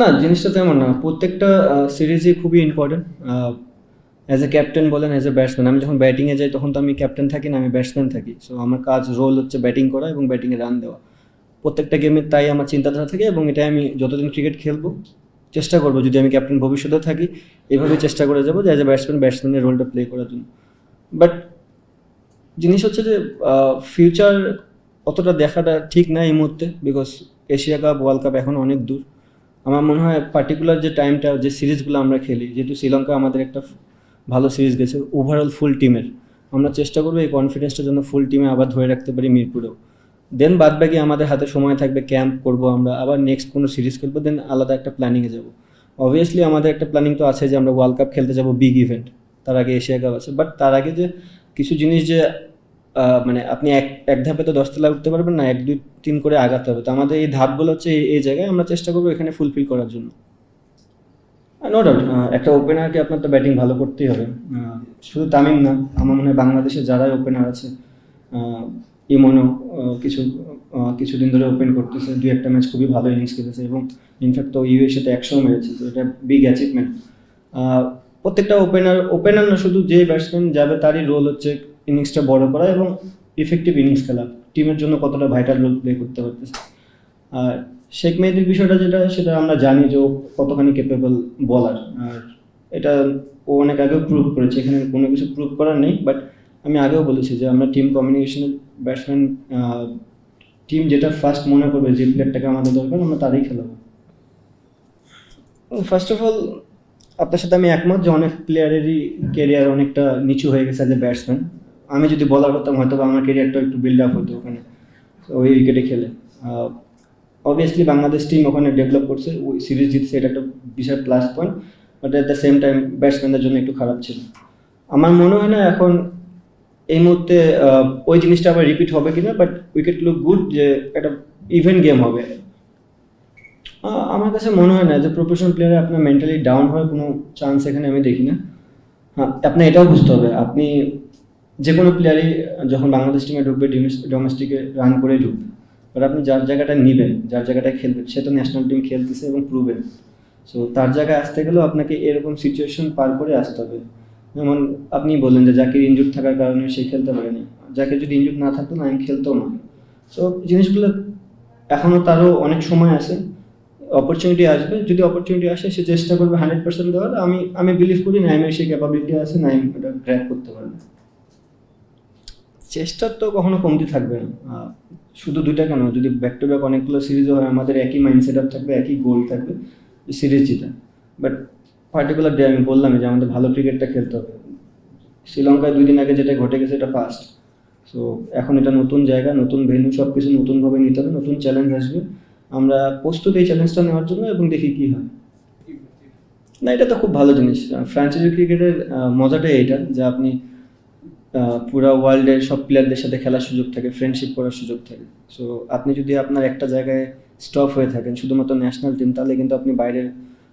না, জিনিসটা তেমন না। প্রত্যেকটা সিরিজই খুবই ইম্পর্টেন্ট অ্যাজ এ ক্যাপ্টেন বলেন অ্যাজ এ ব্যাটসম্যান আমি যখন ব্যাটিংয়ে যাই, তখন তো আমি ক্যাপ্টেন থাকি না, আমি ব্যাটসম্যান থাকি। সো আমার কাজ রোল হচ্ছে ব্যাটিং করা এবং ব্যাটিংয়ে রান দেওয়া। প্রত্যেকটা গেমে তাই আমার চিন্তাধারা থাকে এবং এটাই আমি যতদিন ক্রিকেট খেলব, চেষ্টা করব। যদি আমি ক্যাপ্টেন ভবিষ্যতে থাকি এভাবেই চেষ্টা করে যাব যে অ্যাজ এ ব্যাটসম্যান ব্যাটসম্যানের রোলটা প্লে করার জন্য। বাট জিনিস হচ্ছে যে ফিউচার অতটা দেখাটা ঠিক না এই মুহূর্তে because Asia cup world cup এখন অনেক দূর। আমার মনে হয় পার্টিকুলার যে টাইমটা যে সিরিজগুলো আমরা খেলি, যেহেতু শ্রীলঙ্কা আমাদের একটা ভালো সিরিজ গেছে ওভারঅল ফুল টিমের আমরা চেষ্টা করব এই কনফিডেন্সটা যেন ফুল টিমে আবার ধরে রাখতে পারি মিরপুরেও। দেন বাদ বাকি আমাদের হাতে সময় থাকবে ক্যাম্প করব আমরা, আবার নেক্সট কোনো সিরিজ খেলব দেন আলাদা একটা প্ল্যানিংয়ে যাব। অবভিয়াসলি আমাদের একটা প্ল্যানিং তো আছে যে আমরা ওয়ার্ল্ড কাপ খেলতে যাব বিগ ইভেন্ট তার আগে এশিয়া কাপ আছে। বাট তার আগে যে কিছু জিনিস যে মানে আপনি এক এক ধাপে তো দশতলা উঠতে পারবেন না, এক, দুই, তিন করে আগাতে হবে। তো আমাদের এই ধাপগুলো হচ্ছে এই- জায়গায় আমরা চেষ্টা করব এখানে ফুলফিল করার জন্য। নো ডাউট একটা ওপেনারকে আপনার তো ব্যাটিং ভালো করতেই হবে। শুধু তামিম না, আমার মনে হয় বাংলাদেশে যারাই ওপেনার আছে ইমনও কিছু কিছুদিন ধরে ওপেন করতেছে, দুই একটা ম্যাচ খুবই ভালো ইনিংস খেলেছে এবং ইনফ্যাক্ট তো ইউএসএ তে একশো মেরেছে, তো এটা বিগ অ্যাচিভমেন্ট প্রত্যেকটা ওপেনার ওপেনার না শুধু যে ব্যাটসম্যান যাবে তারই রোল হচ্ছে ইনিংসটা বড় করা এবং ইফেক্টিভ ইনিংস খেলা। টিমের জন্য কতটা ভাইটাল রোল প্লে করতে পারতেছে। আর শেখ মেহেদির বিষয়টা যেটা, সেটা আমরা জানি যে ও কতখানি কেপেবল বলার আর এটা ও অনেক আগেও প্রুভ করেছে, এখানে কোনো কিছু প্রুভ করার নেই। বাট আমি আগেও বলেছি যে আমরা টিম কমিউনিকেশনের ব্যাটসম্যান টিম যেটা ফার্স্ট মনে করবে, যে প্লেয়ারটাকে আমাদের দরকার, আমরা তারই খেলাবো। ফার্স্ট অফ অল আপনার সাথে আমি একমত যে অনেক প্লেয়ারেরই কেরিয়ার অনেকটা নিচু হয়ে গেছে অ্যাজ এ ব্যাটসম্যান আমি যদি বলার হতাম হয়তো আমার কেরিয়ারটা একটু বিল্ড আপ হতো ওখানে। ওই উইকেটে খেলে। অবভিয়াসলি বাংলাদেশ টিম ওখানে ডেভেলপ করছে। ওই সিরিজ জিতছে, এটা একটা বিশাল plus point but at the same time ব্যাটসম্যানদের জন্য একটু খারাপ ছিল। আমার মনে হয় না এখন এই মুহূর্তে ওই জিনিসটা আবার রিপিট হবে কিনা বাট উইকেট লুক গুড যে একটা ইভেন্ট গেম হবে। আমার কাছে মনে হয় না যে প্রফেশনাল প্লেয়ারে আপনার মেন্টালি ডাউন হওয়ার কোনো চান্স এখানে আমি দেখি না। হ্যাঁ আপনার এটাও বুঝতে হবে। আপনি যে কোনো প্লেয়ারই যখন বাংলাদেশ টিমে ঢুকবে ডোমেস্টিকে রান করে ঢুকবে। বাট আপনি যার জায়গাটা নেবেন, যার জায়গাটায় খেলবেন, সে তো ন্যাশনাল টিম খেলতেছে এবং প্রুভেন সো তার জায়গায় আসতে গেলেও আপনাকে এরকম সিচুয়েশন পার করে আসতে হবে। যেমন আপনি বললেন যে জাকির ইনজুর থাকার কারণে সে খেলতে পারেনি। জাকির যদি ইনজুর না থাকতো না আমি খেলতেও না। সো জিনিসগুলো এখনও তারও অনেক সময় আছে। অপরচুনিটি আসবে। যদি অপরচুনিটি আসে, সে চেষ্টা করবে হান্ড্রেড পার্সেন্ট দেওয়ার। আমি আমি বিলিভ করি নাইমের সেই ক্যাপাবিলিটি আছে, নাইম এটা গ্র্যাপ করতে পারবে। চেষ্টার তো কখনো কমতি থাকবে না। শুধু দুইটা কেন? যদি ব্যাক টু ব্যাক অনেকগুলো সিরিজও হয়, আমাদের একই মাইন্ডসেট আপ থাকবে, একই গোল থাকবে সিরিজ জিতা বাট পার্টিকুলার ডে আমি বললাম যে আমাদের ভালো ক্রিকেটটা খেলতে হবে। শ্রীলঙ্কায় দুই দিন আগে যেটা ঘটে গেছে এটা ফার্স্ট সো এখন এটা নতুন জায়গা, নতুন ভেন্যু সব কিছু নতুনভাবে নিতে হবে, নতুন চ্যালেঞ্জ আসবে। আমরা প্রস্তুত এই চ্যালেঞ্জটা নেওয়ার জন্য এবং দেখি কী হয়। না, এটা তো খুব ভালো জিনিস। ফ্র্যাঞ্চাইজি ক্রিকেটের মজাটাই এটা যে আপনি পুরো ওয়ার্ল্ডের সব প্লেয়ারদের সাথে খেলার সুযোগ থাকে ফ্রেন্ডশিপ করার সুযোগ থাকে। সো আপনি যদি আপনার একটা জায়গায় স্টপ হয়ে থাকেন শুধুমাত্র ন্যাশনাল টিম তাহলে কিন্তু আপনি বাইরের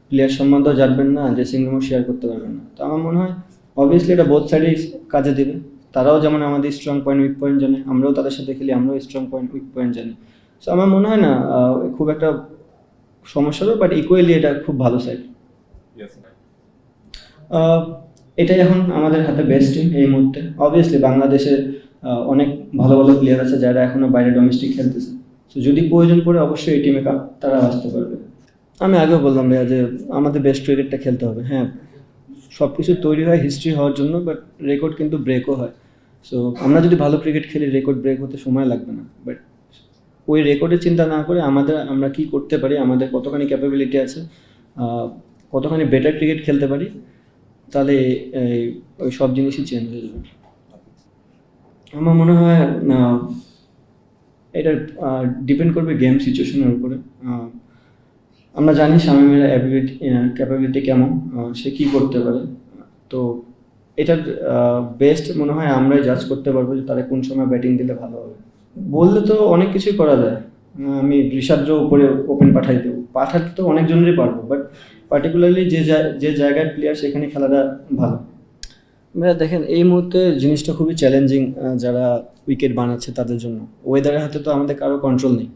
প্লেয়ার সম্বন্ধেও জানবেন না ড্রেসিং রুমও শেয়ার করতে পারবেন না। তো আমার মনে হয় অবভিয়াসলি এটা বোথ সাইডেই কাজে দেবে। তারাও যেমন আমাদের স্ট্রং পয়েন্ট উইক পয়েন্ট জানে আমরাও তাদের সাথে খেলি আমরাও স্ট্রং পয়েন্ট উইক পয়েন্ট জানি। সো আমার মনে হয় না খুব একটা সমস্যা হবে বাট ইকুয়ালি এটা খুব ভালো সাইড এটাই এখন আমাদের হাতে বেস্ট টিম এই মুহূর্তে। অবভিয়াসলি বাংলাদেশের অনেক ভালো ভালো প্লেয়ার আছে যারা এখনও বাইরে ডোমেস্টিক খেলতেছে। তো যদি প্রয়োজন পড়ে অবশ্যই এই টিমে কাপ তারা আসতে পারবে। আমি আগেও বললাম ভাইয়া যে আমাদের বেস্ট ক্রিকেটটা খেলতে হবে। হ্যাঁ সব কিছু তৈরি হয় হিস্ট্রি হওয়ার জন্য বাট রেকর্ড কিন্তু ব্রেকও হয়। সো আমরা যদি ভালো ক্রিকেট খেলি রেকর্ড ব্রেক হতে সময় লাগবে না। বাট ওই রেকর্ডের চিন্তা না করে আমাদের, আমরা কি করতে পারি, আমাদের কতখানি ক্যাপাবিলিটি আছে কতখানি বেটার ক্রিকেট খেলতে পারি তাহলে ওই সব জিনিসই চেঞ্জ হয়ে যাবে। আমার মনে হয় এটা ডিপেন্ড করবে গেম সিচুয়েশনের উপরে। আমরা জানি শামিমের অ্যাবিলিটি ক্যাপাবিলিটি কেমন সে কী করতে পারে। তো এটার বেস্ট মনে হয় আমরাই জাজ করতে পারব যে তারা কোন সময় ব্যাটিং দিলে ভালো হবে। বললে তো অনেক কিছুই করা যায়। আমি ঋষাদ্র উপরে ওপেন পাঠাই দেবো। পাঠাতে তো অনেকজনেরই পারব বাট পার্টিকুলারলি যে যে জায়গার প্লেয়ার সেখানে খেলাটা ভালো। ভাইয়া, দেখেন, এই মুহূর্তে জিনিসটা খুবই চ্যালেঞ্জিং যারা উইকেট বানাচ্ছে তাদের জন্য। ওয়েদারের হাতে তো আমাদের কারও কন্ট্রোল নেই।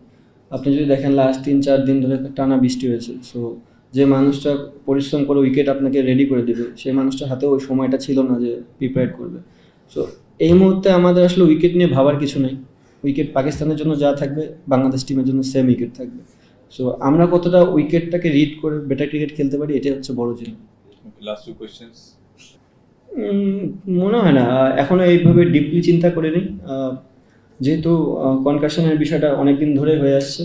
আপনি যদি দেখেন লাস্ট তিন, চার দিন ধরে টানা বৃষ্টি হয়েছে সো যে মানুষটা পরিশ্রম করে উইকেট আপনাকে রেডি করে দেবে, সেই মানুষটার হাতে ওই সময়টা ছিল না যে প্রিপেয়ার করবে। সো এই মুহূর্তে আমাদের আসলে উইকেট নিয়ে ভাবার কিছু নেই। উইকেট পাকিস্তানের জন্য যা থাকবে, বাংলাদেশ টিমের জন্য সেম উইকেট থাকবে। সো আমরা কতটা উইকেটটাকে রিড করে বেটার ক্রিকেট খেলতে পারি এটাই হচ্ছে বড় জিনিস। Two questions. মনে হয় না আহ, এখনও এইভাবে ডিপলি চিন্তা করে আহ, যেহেতু কনকাশনের বিষয়টা অনেকদিন ধরে হয়ে আসছে।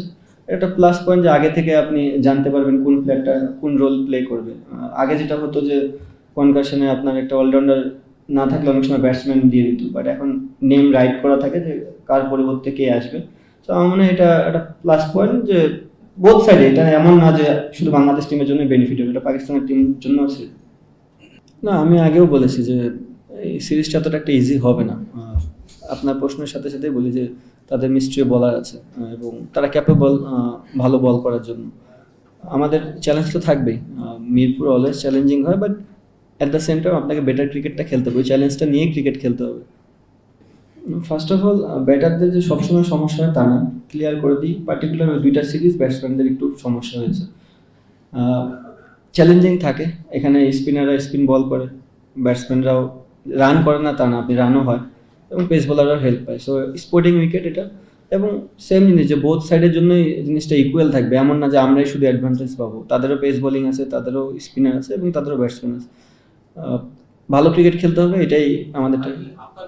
একটা প্লাস পয়েন্ট যে আগে থেকে আপনি জানতে পারবেন কোন প্লেয়ারটা কোন রোল প্লে করবে। আগে যেটা হতো যে কনকাশনে আপনার একটা অলরাউন্ডার না থাকলে অনেক সময় ব্যাটসম্যান দিয়ে দিত বাট এখন নেম রাইট করা থাকে যে কার পরিবর্তে কে আসবে। তো আমার মনে হয় এটা একটা প্লাস পয়েন্ট যে বোথ সাইডে এটা এমন না যে শুধু বাংলাদেশ টিমের জন্য বেনিফিট হবে, এটা পাকিস্তানের টিমের জন্য আছে। না, আমি আগেও বলেছি যে এই সিরিজটা এতটা একটা ইজি হবে না। আপনার প্রশ্নের সাথে সাথে বলি যে তাদের মিস্ট্রি বলার আছে এবং তারা ক্যাপেবল ভালো বল করার জন্য। আমাদের চ্যালেঞ্জ তো থাকবেই। মিরপুর অলওয়েজ চ্যালেঞ্জিং হয় but at the same time আপনাকে বেটার ক্রিকেটটা খেলতে হবে। ওই চ্যালেঞ্জটা নিয়েই ক্রিকেট খেলতে হবে। ফার্স্ট অফ অল ব্যাটারদের যে সবসময় সমস্যা হয় তা না। ক্লিয়ার করে দিই পার্টিকুলার ওই দুইটা সিরিজ ব্যাটসম্যানদের একটু সমস্যা হয়েছে। চ্যালেঞ্জিং থাকে। এখানে স্পিনাররা স্পিন বল করে ব্যাটসম্যানরাও রান করে না তা না আপনি রানও হয়। এবং পেস বোলাররাও হেল্প পায়। সো স্পোর্টিং উইকেট এটা। এবং সেম জিনিস যে বোথ সাইডের জন্যই জিনিসটা ইকুয়াল থাকবে। এমন না যে আমরাই শুধু অ্যাডভান্টেজ পাবো। তাদেরও পেস বোলিং আছে তাদেরও স্পিনার আছে এবং তাদেরও ব্যাটসম্যান আছে। ভালো ক্রিকেট খেলতে হবে এটাই আমাদের